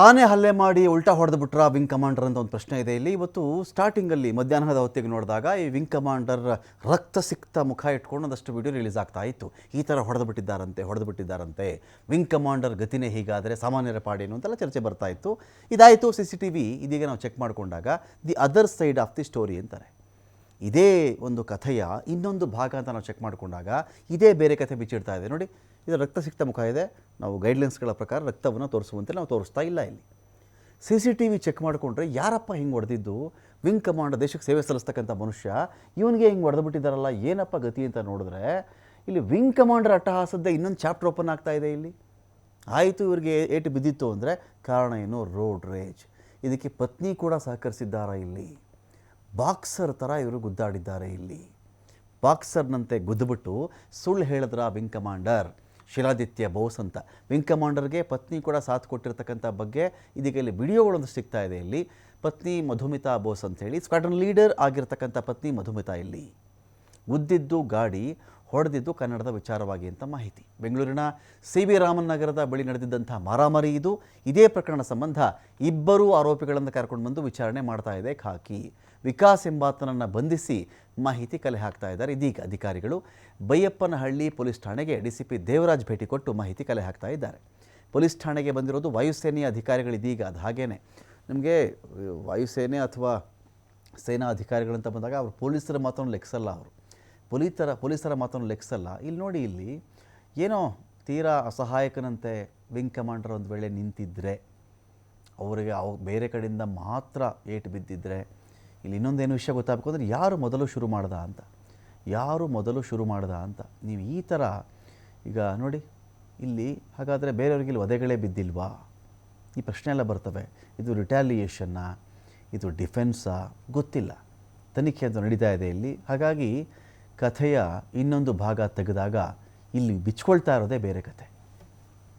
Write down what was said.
ತಾನೇ ಹಲ್ಲೆ ಮಾಡಿ ಉಲ್ಟಾ ಹೊಡೆದು ಬಿಟ್ರ ವಿಂಗ್ ಕಮಾಂಡರ್ ಅಂತ ಒಂದು ಪ್ರಶ್ನೆ ಇದೆ. ಇಲ್ಲಿ ಇವತ್ತು ಸ್ಟಾರ್ಟಿಂಗಲ್ಲಿ ಮಧ್ಯಾಹ್ನದ ಹೊತ್ತಿಗೆ ನೋಡಿದಾಗ ಈ ವಿಂಗ್ ಕಮಾಂಡರ್ ರಕ್ತ ಸಿಕ್ತ ಮುಖ ಇಟ್ಕೊಂಡು ಒಂದಷ್ಟು ವಿಡಿಯೋ ರಿಲೀಸ್ ಆಗ್ತಾ ಇತ್ತು. ಈ ಥರ ಹೊಡೆದು ಬಿಟ್ಟಿದ್ದಾರಂತೆ ಹೊಡೆದು ಬಿಟ್ಟಿದ್ದಾರಂತೆ. ವಿಂಗ್ ಕಮಾಂಡರ್ ಗತಿನೇ ಹೀಗಾದರೆ ಸಾಮಾನ್ಯರ ಪಾಡೇನು ಅಂತೆಲ್ಲ ಚರ್ಚೆ ಬರ್ತಾ ಇತ್ತು. ಇದಾಯಿತು ಸಿ ಸಿ ಟಿ ವಿ ಇದೀಗ ನಾವು ಚೆಕ್ ಮಾಡಿಕೊಂಡಾಗ the other side of the story ಅಂತಾರೆ. ಇದೇ ಒಂದು ಕಥೆಯ ಇನ್ನೊಂದು ಭಾಗ ಅಂತ ನಾವು ಚೆಕ್ ಮಾಡಿಕೊಂಡಾಗ ಇದೇ ಬೇರೆ ಕಥೆ ಬಿಚ್ಚಿಡ್ತಾ ಇದೆ. ನೋಡಿ, ಇದು ರಕ್ತ ಸಿಕ್ತ ಮುಖ ಇದೆ. ನಾವು ಗೈಡ್ಲೈನ್ಸ್ಗಳ ಪ್ರಕಾರ ರಕ್ತವನ್ನು ತೋರಿಸುವಂತೆ ನಾವು ತೋರಿಸ್ತಾ ಇಲ್ಲ ಇಲ್ಲಿ. C C T V check ಮಾಡಿಕೊಂಡ್ರೆ ಯಾರಪ್ಪ ಹಿಂಗೆ ಹೊಡೆದಿದ್ದು? ವಿಂಗ್ ಕಮಾಂಡ್ ದೇಶಕ್ಕೆ ಸೇವೆ ಸಲ್ಲಿಸ್ತಕ್ಕಂಥ ಮನುಷ್ಯ, ಇವನಿಗೆ ಹಿಂಗೆ ಹೊಡೆದು ಬಿಟ್ಟಿದ್ದಾರಲ್ಲ, ಏನಪ್ಪ ಗತಿ ಅಂತ ನೋಡಿದ್ರೆ ಇಲ್ಲಿ ವಿಂಗ್ ಕಮಾಂಡರ್ ಅಟ್ಟಹಾಸದ್ದೇ ಇನ್ನೊಂದು ಚಾಪ್ಟರ್ ಓಪನ್ ಆಗ್ತಾ ಇದೆ ಇಲ್ಲಿ. ಆಯಿತು, ಇವರಿಗೆ ಏಟು ಬಿದ್ದಿತ್ತು ಅಂದರೆ ಕಾರಣ ಏನು? ರೋಡ್ ರೇಜ್ ಇದಕ್ಕೆ ಪತ್ನಿ ಕೂಡ ಸಹಕರಿಸಿದ್ದಾರಾ ಇಲ್ಲಿ? ಬಾಕ್ಸರ್ ಥರ ಇವರು ಗುದ್ದಾಡಿದ್ದಾರೆ ಇಲ್ಲಿ. ಬಾಕ್ಸರ್ನಂತೆ ಗುದ್ದುಬಿಟ್ಟು ಸುಳ್ಳು ಹೇಳಿದ್ರ ವಿಂಗ್ ಕಮಾಂಡರ್ ಶಿಲಾದಿತ್ಯ ಬೋಸ್ ಅಂತ. ವಿಂಗ್ ಕಮಾಂಡರ್ಗೆ ಪತ್ನಿ ಕೂಡ ಸಾಥ್ ಕೊಟ್ಟಿರ್ತಕ್ಕಂಥ ಬಗ್ಗೆ ಇದೀಗ ಇಲ್ಲಿ ವಿಡಿಯೋಗಳೊಂದು ಸಿಗ್ತಾ ಇದೆ ಇಲ್ಲಿ. ಪತ್ನಿ ಮಧುಮಿತಾ ಬೋಸ್ ಅಂತೇಳಿ ಸ್ಕ್ವಾಡ್ರನ್ ಲೀಡರ್ ಆಗಿರ್ತಕ್ಕಂಥ ಪತ್ನಿ ಮಧುಮಿತಾ ಇಲ್ಲಿ. ಉದ್ದಿದ್ದು ಗಾಡಿ ಹೊಡೆದಿದ್ದು ಕನ್ನಡದ ವಿಚಾರವಾಗಿ ಅಂತ ಮಾಹಿತಿ. ಬೆಂಗಳೂರಿನ ಸಿ ವಿ ರಾಮನ್ ನಗರದ ಬಳಿ ನಡೆದಿದ್ದಂಥ ಮಾರಾಮಾರಿ ಇದು. ಇದೇ ಪ್ರಕರಣ ಸಂಬಂಧ ಇಬ್ಬರೂ ಆರೋಪಿಗಳನ್ನು ಕರ್ಕೊಂಡು ಬಂದು ವಿಚಾರಣೆ ಮಾಡ್ತಾ ಇದೆ ಖಾಕಿ. ವಿಕಾಸ್ ಎಂಬಾತನನ್ನು ಬಂಧಿಸಿ ಮಾಹಿತಿ ಕಲೆ ಹಾಕ್ತಾ ಇದ್ದಾರೆ. ಇದೀಗ ಅಧಿಕಾರಿಗಳು ಬೈಯಪ್ಪನಹಳ್ಳಿ ಪೊಲೀಸ್ ಠಾಣೆಗೆ ಡಿ ಸಿ ಪಿ ದೇವರಾಜ್ ಭೇಟಿ ಕೊಟ್ಟು ಮಾಹಿತಿ ಕಲೆ ಹಾಕ್ತಾ ಇದ್ದಾರೆ. ಪೊಲೀಸ್ ಠಾಣೆಗೆ ಬಂದಿರೋದು ವಾಯುಸೇನೆಯ ಅಧಿಕಾರಿಗಳು ಇದೀಗ. ಅದು ಹಾಗೇನೆ. ನಿಮಗೆ ವಾಯುಸೇನೆ ಅಥವಾ ಸೇನಾ ಅಧಿಕಾರಿಗಳಂತ ಬಂದಾಗ ಅವರು ಪೊಲೀಸರ ಮಾತನ್ನು ಲೆಕ್ಸಲ್ಲ ಅವರು. ಪೊಲೀಸರ ಪೊಲೀಸರ ಮಾತನ್ನು ಲೆಕ್ಸಲ್ಲ. ಇಲ್ಲಿ ನೋಡಿ ಇಲ್ಲಿ ಏನೋ ತೀರಾ ಅಸಹಾಯಕನಂತೆ ವಿಂಗ್ ಕಮಾಂಡರ್ ಒಂದು ವೇಳೆ ನಿಂತಿದ್ದರೆ ಅವರಿಗೆ ಅವ ಬೇರೆ ಕಡೆಯಿಂದ ಮಾತ್ರ ಏಟು ಬಿದ್ದಿದ್ದರೆ ಇಲ್ಲಿ ಇನ್ನೊಂದೇನು ವಿಷಯ ಗೊತ್ತಾಗಬೇಕು ಅಂದರೆ ಯಾರು ಮೊದಲು ಶುರು ಮಾಡ್ದ ಅಂತ. ಯಾರು ಮೊದಲು ಶುರು ಮಾಡ್ದ ಅಂತ. ನೀವು ಈ ಥರ ಈಗ ನೋಡಿ, ಇಲ್ಲಿ ಹಾಗಾದರೆ ಬೇರೆಯವ್ರಿಗೆ ಇಲ್ಲಿ ವಧೆಗಳೇ ಬಿದ್ದಿಲ್ವಾ? ಈ ಪ್ರಶ್ನೆ ಎಲ್ಲ ಬರ್ತವೆ. ಇದು ರಿಟ್ಯಾಲಿಯೇಷನ್ನ ಇದು ಡಿಫೆನ್ಸಾ ಗೊತ್ತಿಲ್ಲ. ತನಿಖೆ ಅದು ನಡೀತಾ ಇದೆ ಇಲ್ಲಿ. ಹಾಗಾಗಿ ಕಥೆಯ ಇನ್ನೊಂದು ಭಾಗ ತೆಗೆದಾಗ ಇಲ್ಲಿ ಬಿಚ್ಕೊಳ್ತಾ ಇರೋದೇ ಬೇರೆ ಕಥೆ.